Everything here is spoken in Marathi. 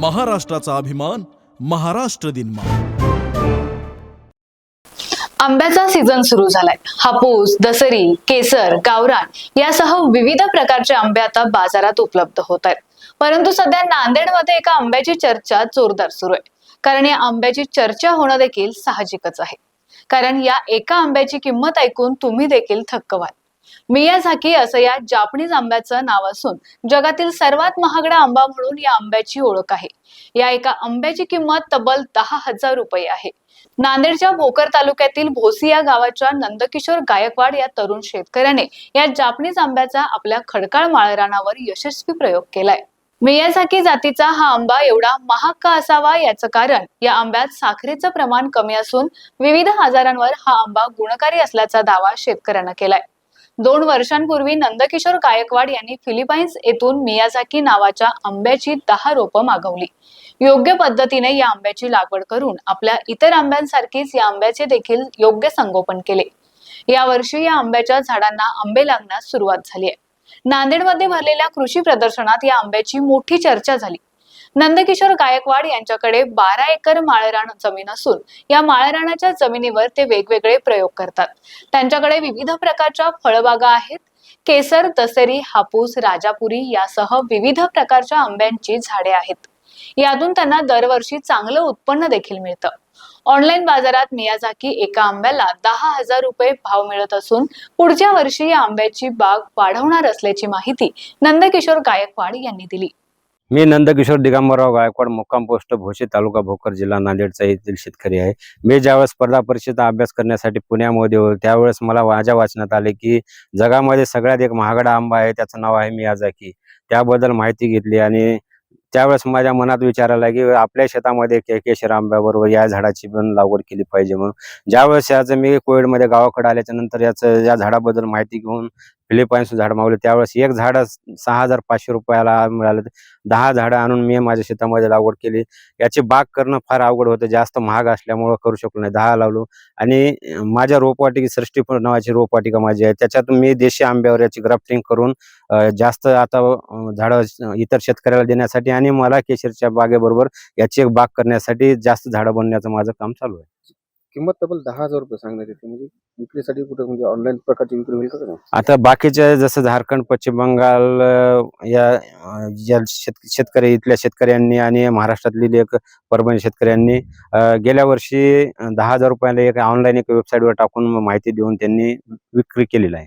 महाराष्ट्राचा अभिमान महाराष्ट्र दिनमा आंब्याचा सीझन सुरू झालाय. हापूस दसरी केसर गावरान यासह विविध प्रकारचे आंबे आता बाजारात उपलब्ध होत आहेत परंतु सध्या नांदेडमध्ये एका आंब्याची चर्चा जोरदार सुरू आहे. कारण या आंब्याची चर्चा होणं देखील साहजिकच आहे. कारण या एका आंब्याची किंमत ऐकून तुम्ही देखील थक्क व्हाल. मियाझाकी असं या जापनीज आंब्याचं नाव असून जगातील सर्वात महागडा आंबा म्हणून या आंब्याची ओळख आहे. या एका आंब्याची किंमत तब्बल दहा हजार रुपये आहे. नांदेडच्या भोकर तालुक्यातील भोसी या गावाच्या नंदकिशोर गायकवाड या तरुण शेतकऱ्याने या जापनीज आंब्याचा आपल्या खडकाळ माळरानावर यशस्वी प्रयोग केलाय. मियाझाकी जातीचा हा आंबा एवढा महाग का असावा याचं कारण या आंब्यात साखरेचं प्रमाण कमी असून विविध आजारांवर हा आंबा गुणकारी असल्याचा दावा शेतकऱ्यानं केलाय. दोन वर्षांपूर्वी नंदकिशोर गायकवाड यांनी फिलिपाईन्स येथून मियाझाकी नावाच्या आंब्याची दहा रोपं मागवली. योग्य पद्धतीने या आंब्याची लागवड करून आपल्या इतर आंब्यांसारखीच या आंब्याचे देखील योग्य संगोपन केले. यावर्षी या आंब्याच्या झाडांना आंबे लागण्यास सुरुवात झाली आहे. नांदेडमध्ये भरलेल्या कृषी प्रदर्शनात या आंब्याची मोठी चर्चा झाली. नंदकिशोर गायकवाड यांच्याकडे बारा एकर माळरान जमीन असून या माळरानाच्या जमिनीवर ते वेगवेगळे प्रयोग करतात. त्यांच्याकडे विविध प्रकारच्या फळबागा आहेत. केसर दसरी हापूस राजापुरी यासह विविध प्रकारच्या आंब्यांची झाडे आहेत. यातून त्यांना दरवर्षी चांगलं उत्पन्न देखील मिळतं. ऑनलाईन बाजारात मियाझाकी एका आंब्याला दहा हजार रुपये भाव मिळत असून पुढच्या वर्षी या आंब्याची बाग वाढवणार असल्याची माहिती नंदकिशोर गायकवाड यांनी दिली. मी नंदकिशोर दिगंबरराव गायकवाड मुक्काम पोस्ट भोशी तालुका भोकर जिल्हा नांदेडचा येथील शेतकरी आहे. मी ज्यावेळेस स्पर्धा परीक्षेचा अभ्यास करण्यासाठी पुण्यामध्ये होतो त्यावेळेस मला माझ्या वाचनात आले की जगामध्ये सगळ्यात एक महागडा आंबा आहे त्याचं नाव आहे मियाझाकी त्याबद्दल माहिती घेतली आणि त्यावेळेस माझ्या मनात विचार आला की आपल्या शेतामध्ये केकेश्वर आंब्याबरोबर या झाडाची पण लागवड केली पाहिजे म्हणून. ज्यावेळेस याचं मी कोविडमध्ये गावाकडे आल्याच्यानंतर याचं या झाडाबद्दल माहिती घेऊन फिलिपाईन्स झाड मागवले त्यावेळेस एक झाड सहा हजार पाचशे रुपयाला मिळालं. दहा झाडं आणून मी माझ्या शेतामध्ये लागवड केली. याची बाग करणं फार अवघड होतं. जास्त महाग असल्यामुळं करू शकलो नाही. दहा लावलो. आणि माझ्या रोपवाटिकी सृष्टी नावाची रोपवाटिका माझी आहे. त्याच्यातून मी देशी आंब्यावर याची ग्राफ्टिंग करून जास्त आता झाडं इतर शेतकऱ्याला देण्यासाठी आणि मला केशरच्या बागेबरोबर याची एक बाग करण्यासाठी जास्त झाडं बनण्याचं माझं काम चालू आहे. किंमत तब्बल दहा हजार रुपये सांगण्यात येते. म्हणजे विक्रीसाठी कुठं म्हणजे ऑनलाईन प्रकारची विक्री होईल का नाही? आता बाकीच्या जसं झारखंड पश्चिम बंगाल अं, या अं, ज्या शेत शेतकरी इथल्या शेतकऱ्यांनी आणि महाराष्ट्रातली एक परभणी शेतकऱ्यांनी अं, गेल्या वर्षी अं, दहा हजार रुपयाला एक ऑनलाईन एक वेबसाईटवर टाकून माहिती देऊन त्यांनी विक्री केलेली आहे.